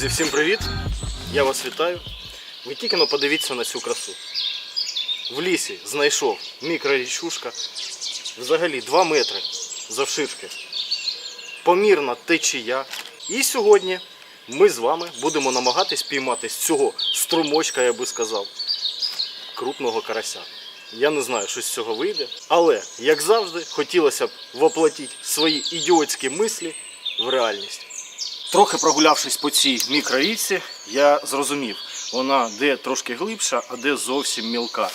Друзі, всім привіт! Я вас вітаю. Ви тільки но подивіться на цю красу. В лісі знайшов мікрорічушка. Взагалі 2 метри завширшки. Помірна течія. І сьогодні ми з вами будемо намагатись піймати з цього струмочка, я би сказав, крупного карася. Я не знаю, що з цього вийде. Але, як завжди, хотілося б воплотити свої ідіотські мислі в реальність. Трохи прогулявшись по цій мікрорічці, я зрозумів, вона де трошки глибша, а де зовсім мілка.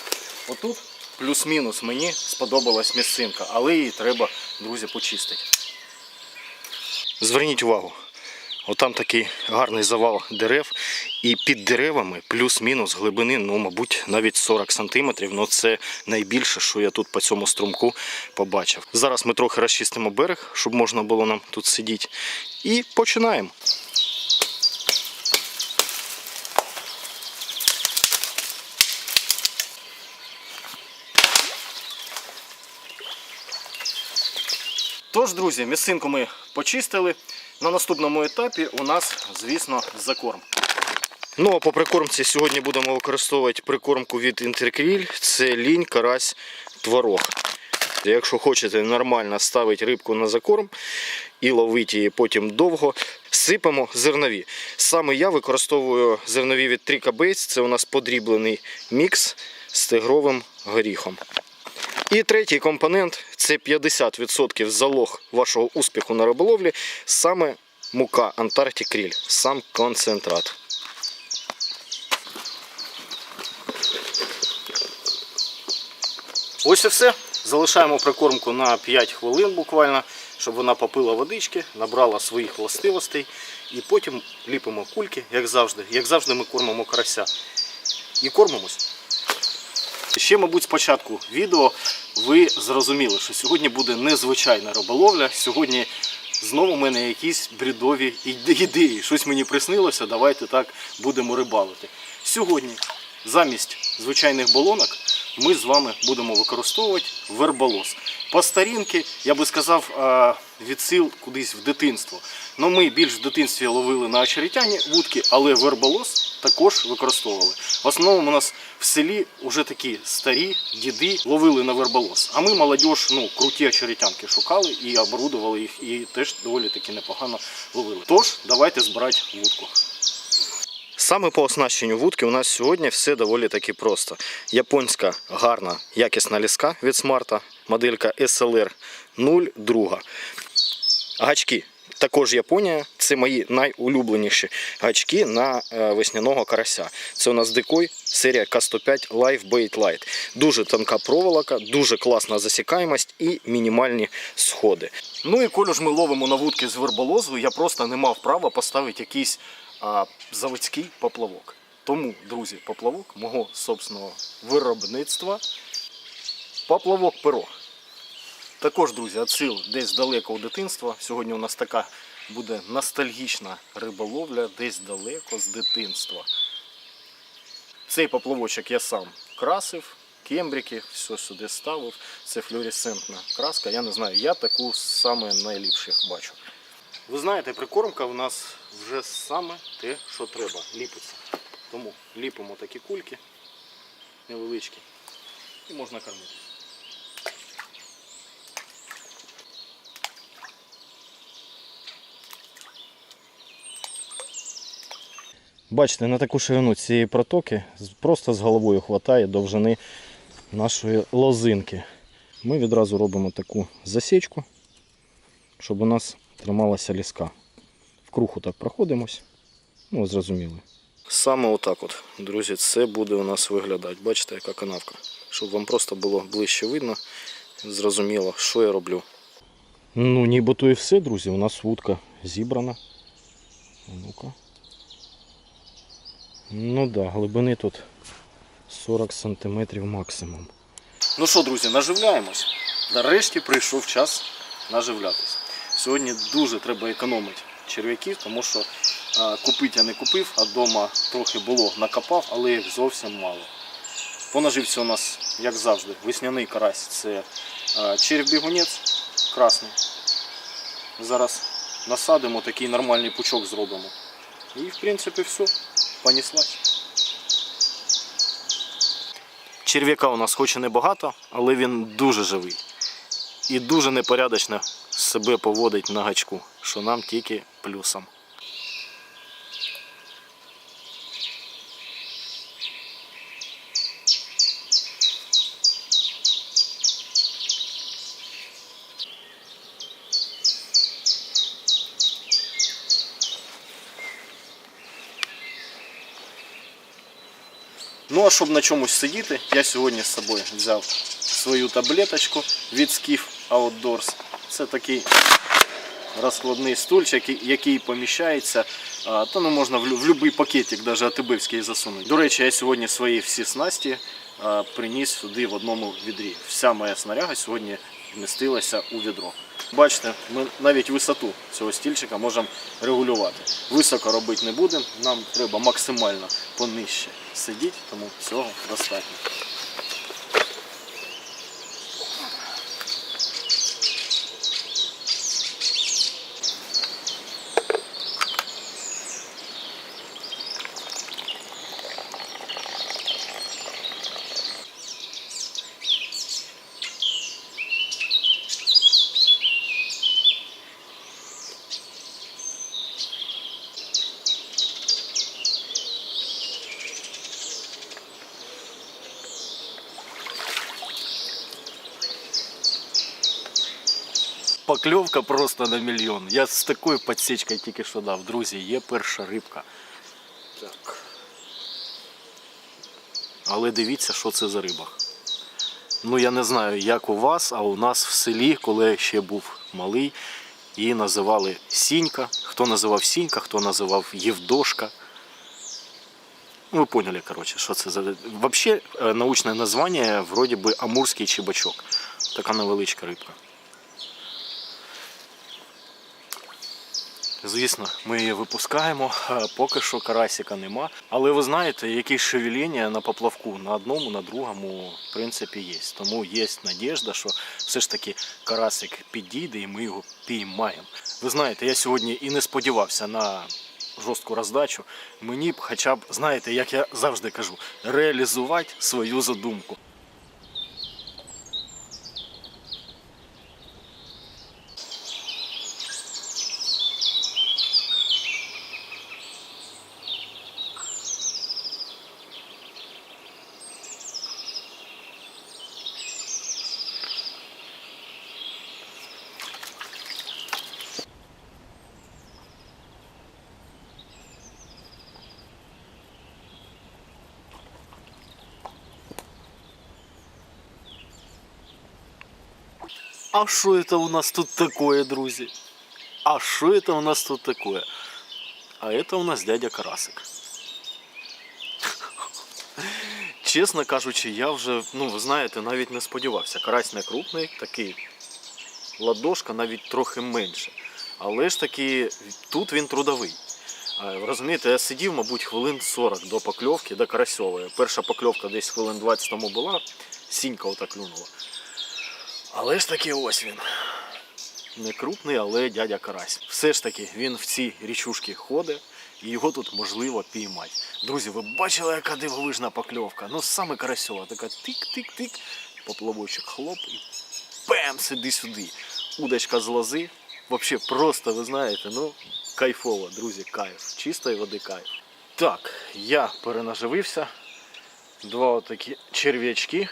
Отут плюс-мінус мені сподобалась місцинка, але її треба, друзі, почистити. Зверніть увагу, отам такий гарний завал дерев, і під деревами плюс-мінус глибини, ну, мабуть, навіть 40 сантиметрів. Ну це найбільше, що я тут по цьому струмку побачив. Зараз ми трохи розчистимо берег, щоб можна було нам тут сидіти. І починаємо. Тож, друзі, місцинку ми почистили. На наступному етапі у нас, звісно, закорм. Ну а по прикормці сьогодні будемо використовувати прикормку від Інтеркріль. Це лінь, карась, творог. Якщо хочете нормально ставити рибку на закорм і ловити її потім довго, сипемо зернові. Саме я використовую зернові від Baits. Це у нас подріблений мікс з тигровим горіхом. І третій компонент це 50% залог вашого успіху на риболовлі, саме мука Антарктик Кріль, сам концентрат. Ось і все. Залишаємо прикормку на 5 хвилин буквально, щоб вона попила водички, набрала своїх властивостей. І потім ліпимо кульки, як завжди. Як завжди ми кормимо карася. І кормимось. Ще, мабуть, спочатку відео ви зрозуміли, що сьогодні буде незвичайна риболовля. Сьогодні знову в мене якісь брідові ідеї. Щось мені приснилося, давайте так будемо рибалити. Сьогодні замість звичайних болонок ми з вами будемо використовувати верболос. По старінки, я би сказав, відсил кудись в дитинство. Ну, ми більш в дитинстві ловили на очеретяні вудки, але верболос також використовували. В основному у нас в селі вже такі старі діди ловили на верболос. А ми, молодіж, ну, круті очеретянки шукали і оборудували їх, і теж доволі таки непогано ловили. Тож, давайте збирати вудку. Саме по оснащенню вудки у нас сьогодні все доволі таки просто. Японська гарна якісна ліска від смарта, моделька SLR 02. Гачки. Також Японія. Це мої найулюбленіші гачки на е, весняного карася. Це у нас дикой серія К105 Live Bait Light. Дуже тонка проволока, дуже класна засікаємость і мінімальні сходи. Ну і коли ж ми ловимо на вудки з верболозу, я просто не мав права поставити якийсь а, заводський поплавок. Тому, друзі, поплавок мого собственного виробництва. Поплавок перо. Також, друзі, отсил десь далеко у дитинства. Сьогодні у нас така буде ностальгічна риболовля десь далеко з дитинства. Цей поплавочок я сам красив, кембрики, все сюди ставив. Це флюоресцентна краска. Я не знаю, я таку саме найліпших бачу. Ви знаєте, прикормка у нас вже саме те, що треба, ліпиться. Тому ліпимо такі кульки невеличкі і можна кормити. Бачите, на таку ширину цієї протоки просто з головою хватає довжини нашої лозинки. Ми відразу робимо таку засічку, щоб у нас трималася ліска. В круху так проходимось. Ну, зрозуміли. Саме отак от, друзі, це буде у нас виглядати. Бачите, яка канавка. Щоб вам просто було ближче видно, зрозуміло, що я роблю. Ну, нібито і все, друзі. У нас вудка зібрана. Ну-ка. Ну да, глибини тут 40 см максимум. Ну що, друзі, наживляємось. Нарешті прийшов час наживлятися. Сьогодні дуже треба економити черв'яків, тому що купити я не купив, а вдома трохи було накопав, але їх зовсім мало. По наживці у нас, як завжди, весняний карась це а, червь-бігунець красний. Зараз насадимо такий нормальний пучок зробимо. І в принципі все, понеслась. Черв'яка у нас хоч і небагато, але він дуже живий. І дуже непорядочно себе поводить на гачку, що нам тільки плюсом. Ну а щоб на чомусь сидіти, я сьогодні з собою взяв свою таблеточку від Skiff Outdoors. Це такий розкладний стульчик, який- поміщається. Та ну можна в, будь-який пакетик, навіть атибивський засунути. До речі, я сьогодні свої всі снасті приніс сюди в одному відрі. Вся моя снаряга сьогодні вмістилася у відро. Бачите, ми навіть висоту цього стільчика можемо регулювати. Високо робити не будемо, нам треба максимально понижче сидіти, тому цього достатньо. Покльовка просто на мільйон. Я з такою підсічкою тільки що дав. Друзі, є перша рибка. Так. Але дивіться, що це за риба. Ну я не знаю, як у вас, а у нас в селі, коли я ще був малий, її називали Сінька. Хто називав Сінька, хто називав Євдошка. Ну, ви поняли, короче, що це за. Вообще, е, научне названня вроді би амурський чебачок. Така невеличка рибка. Звісно, ми її випускаємо. е, Поки що карасика нема. Але ви знаєте, якісь шевеління на поплавку на одному, на другому, в принципі, є. Тому є надіжда, що все ж таки карасик підійде і ми його піймаємо. Ви знаєте, я сьогодні і не сподівався на жорстку роздачу. Мені б хоча б, знаєте, як я завжди кажу, реалізувати свою задумку. А что это у нас тут такое, друзі? А что это у нас тут такое? А это у нас дядя Карасик. Чесно кажучи, я вже, ну ви знаєте, навіть не сподівався. Карась не крупний, такий ладошка навіть трохи менше. Але ж таки тут він трудовий. А, ви Розумієте, я сидів, мабуть, хвилин 40 до покльовки, до карасьової. Перша покльовка десь хвилин 20 тому була, сінька отак клюнула. Але ж таки ось він. Не крупний, але дядя Карась. Все ж таки він в ці річушки ходить і його тут можливо піймати. Друзі, ви бачили, яка дивовижна покльовка? Ну саме карасьова, така тик-тик-тик, поплавочок хлоп і пем, сиди сюди. Удочка з лози. Взагалі просто, ви знаєте, ну кайфово, друзі, кайф. Чистої води кайф. Так, я перенаживився. Два отакі черв'ячки.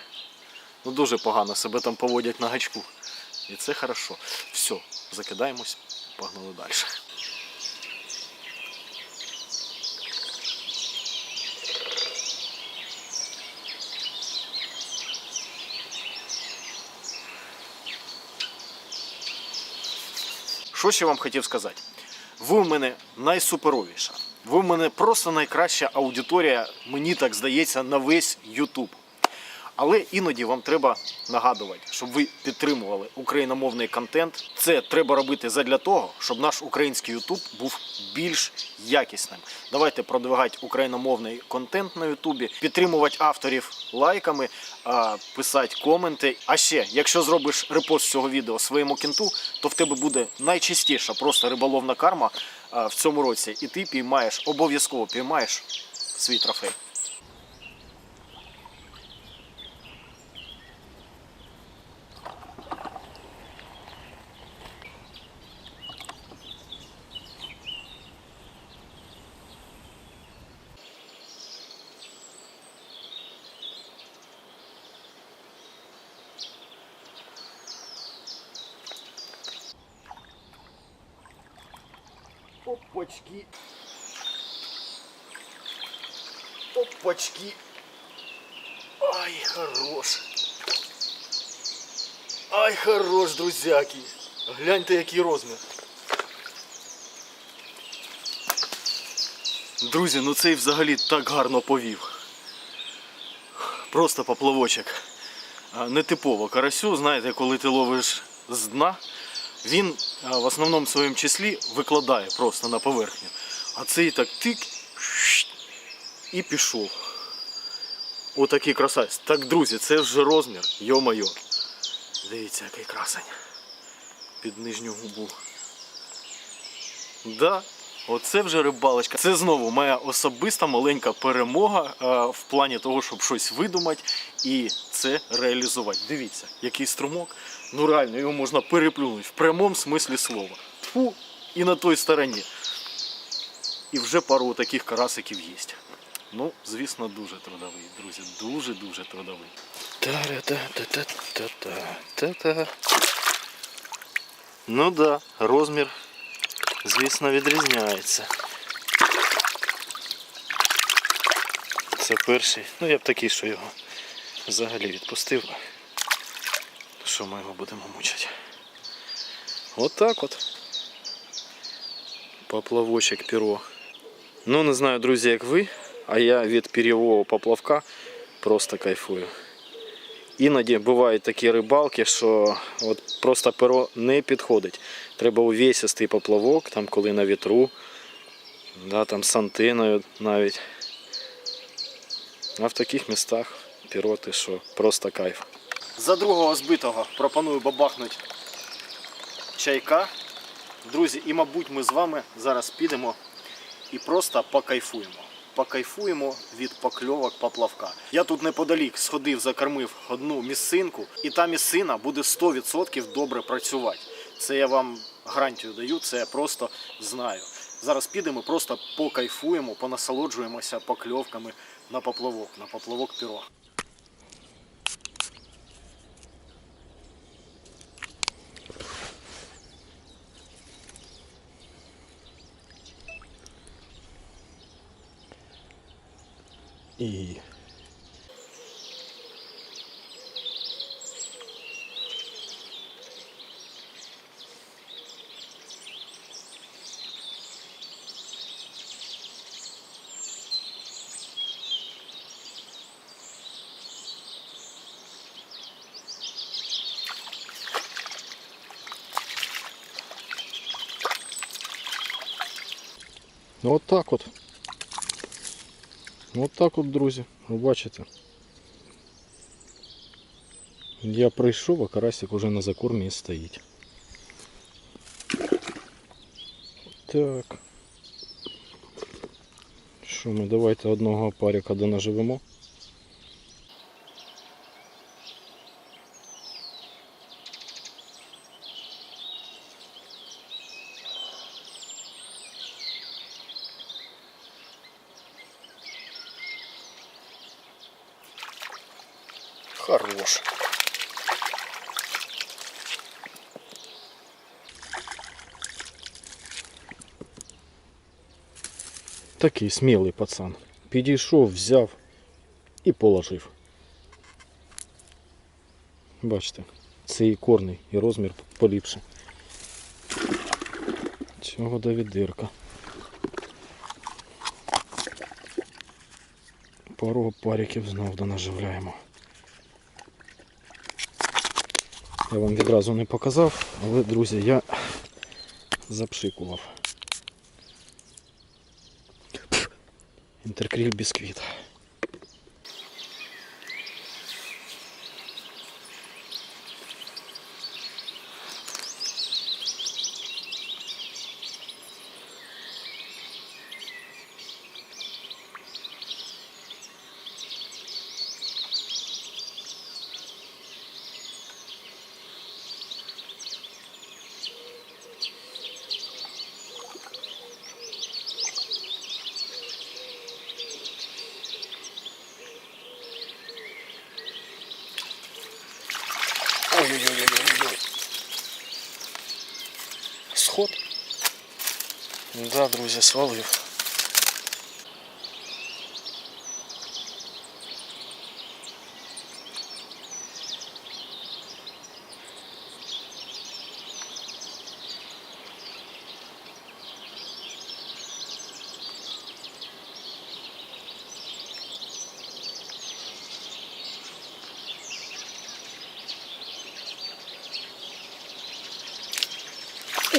Ну дуже погано себе там поводять на гачку. І це хорошо. Все, закидаємось, погнали далі. Що ще вам хотів сказати? Ви в мене найсуперовіша. Ви в мене просто найкраща аудиторія, мені так здається, на весь YouTube. Але іноді вам треба нагадувати, щоб ви підтримували україномовний контент. Це треба робити задля того, щоб наш український Ютуб був більш якісним. Давайте продвигати україномовний контент на Ютубі, підтримувати авторів лайками, писати коменти. А ще, якщо зробиш репост цього відео своєму кінту, то в тебе буде найчастіша просто риболовна карма в цьому році, і ти піймаєш, обов'язково піймаєш свій трофей. Опачки. Опачки. Ай, хорош. Ай, хорош, друзяки. Гляньте, який розмір. Друзі, ну цей взагалі так гарно повів. Просто поплавочок. Нетипово карасю, знаєте, коли ти ловиш з дна, він в основному своєму числі викладає просто на поверхню. А цей так тик і пішов. Отакий красавець. Так, друзі, це вже розмір, йо-моє. Дивіться, який красень. Під нижню губу. Да, оце вже рибалочка. Це знову моя особиста маленька перемога е, в плані того, щоб щось видумати і це реалізувати. Дивіться, який струмок. Ну реально, його можна переплюнути в прямому смислі слова. Тфу, і на той стороні. І вже пару таких карасиків є. Ну, звісно, дуже трудовий, друзі. Дуже-дуже трудовий. Та-та-та-та-та-та. Ну да, розмір, звісно, відрізняється. Це перший. Ну я б такий, що його взагалі відпустив. Що ми його будемо мучити? От так от. Поплавочок перо. Ну, не знаю, друзі, як ви, а я від пір'євого поплавка просто кайфую. Іноді бувають такі рибалки, що от просто перо не підходить. Треба увесистий поплавок, там коли на вітру, да, там з антиною навіть. А в таких містах піроти, що просто кайф. За другого збитого пропоную бабахнути чайка. Друзі, і мабуть ми з вами зараз підемо і просто покайфуємо. Покайфуємо від покльовок поплавка. Я тут неподалік сходив, закормив одну місцинку, і та місцина буде 100% добре працювати. Це я вам гарантію даю, це я просто знаю. Зараз підемо, просто покайфуємо, понасолоджуємося покльовками на поплавок, на поплавок піро. І Ну от так от. От так от, друзі, ви бачите. Я прийшов, а карасик уже на закормі стоїть. Так. Що ми давайте одного паріка донаживемо. Такий смілий пацан. Підійшов, взяв і положив. Бачите, це і корний, і розмір поліпше. Цього до відирка. Пару париків знов донаживляємо. Я вам відразу не показав, але, друзі, я запшикував. Інтеркріль бісквіт. Да, друзі, свалив.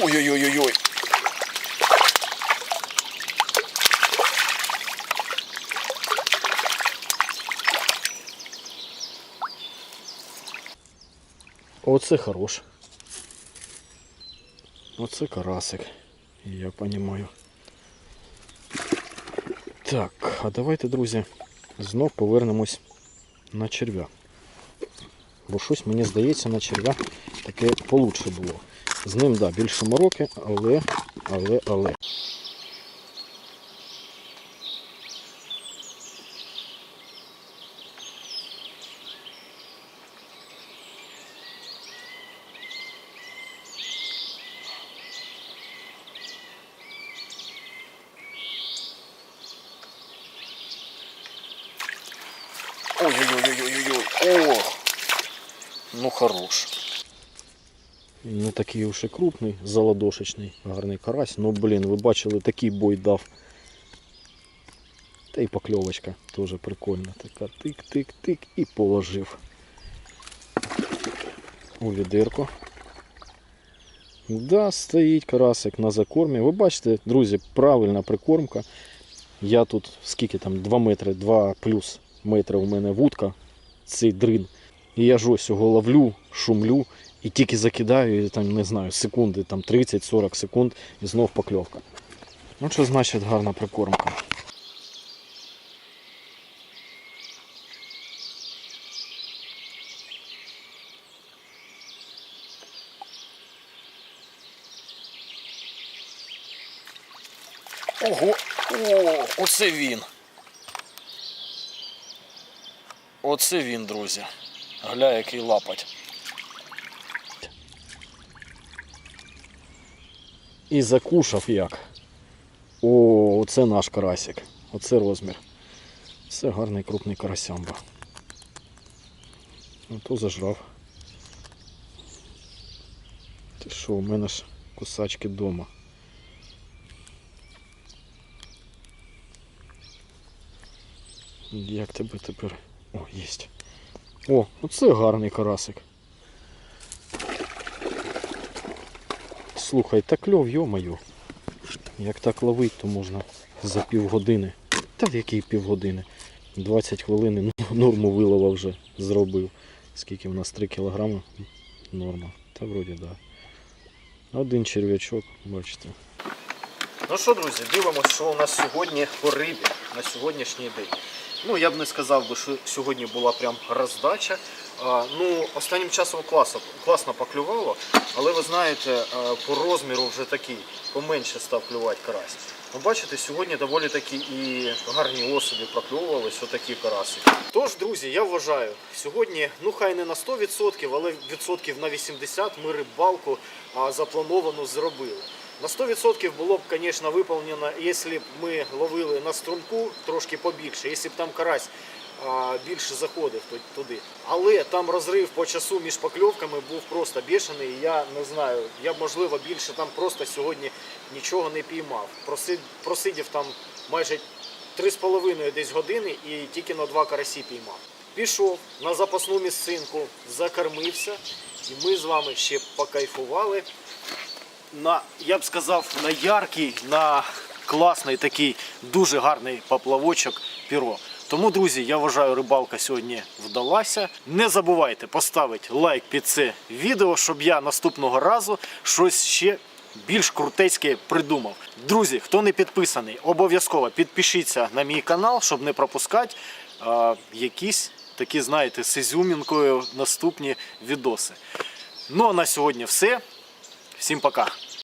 Ой-ой-ой-ой-ой. Оце хорош. Оце карасик. Я розумію. Так, а давайте, друзі, знов повернемось на черв'я. Бо щось мені здається на черв'я таке получше було. З ним, да, більше мороки, але, але, але. Ой-ой-ой-ой-ой-ой. Ох. Ну хорош. Не такий уж і крупний, заладошечний, гарний карась. Ну блін, ви бачили, такий бой дав. Та й покльовочка теж прикольна. Така тик-тик-тик і положив. У відирку. Да, стоїть карасик на закормі. Ви бачите, друзі, правильна прикормка. Я тут скільки там 2 метри, 2 плюс метри у мене вудка, цей дрин. І я ж ось його ловлю, шумлю і тільки закидаю, і там, не знаю, секунди, там 30-40 секунд і знов покльовка. Ну що значить гарна прикормка. Ого, о, оце він. Оце він, друзі. Гля, який лапать. І закушав як. О, оце наш карасик. Оце розмір. Це гарний крупний карасямба. Ото зажрав. Ти що, у мене ж кусачки дома. Як тебе тепер? О, єсть. О, оце гарний карасик. Слухай, та кльов, йо-моє. Як так ловить, то можна за півгодини. Та який півгодини? 20 хвилин норму вилова вже зробив. Скільки в нас 3 кілограми? Норма. Та вроді так. Да. Один черв'ячок, бачите. Ну що, друзі, дивимося, що у нас сьогодні по рибі на сьогоднішній день. Ну, я б не сказав би, що сьогодні була прям роздача. Ну, останнім часом класно, класно поклювало, але ви знаєте, по розміру вже такий, поменше став клювати карась. Ну, бачите, сьогодні доволі такі і гарні особи прокльовувались, отакі караси. Тож, друзі, я вважаю, сьогодні, ну хай не на 100%, але відсотків на 80% ми рибалку а, заплановану зробили. На 100% було б, звісно, виповнено, якщо б ми ловили на струмку трошки побільше, якщо б там карась більше заходив туди. Але там розрив по часу між покльовками був просто бешений. і Я не знаю, я б можливо більше там просто сьогодні нічого не піймав. Просидів там майже 3,5 десь години і тільки на два карасі піймав. Пішов на запасну місцинку, закормився, і ми з вами ще покайфували на, я б сказав, на яркий, на класний такий дуже гарний поплавочок піро. Тому, друзі, я вважаю, рибалка сьогодні вдалася. Не забувайте поставити лайк під це відео, щоб я наступного разу щось ще більш крутецьке придумав. Друзі, хто не підписаний, обов'язково підпишіться на мій канал, щоб не пропускати а, якісь такі, знаєте, з ізюмінкою наступні відоси. Ну а на сьогодні все. Всім пока.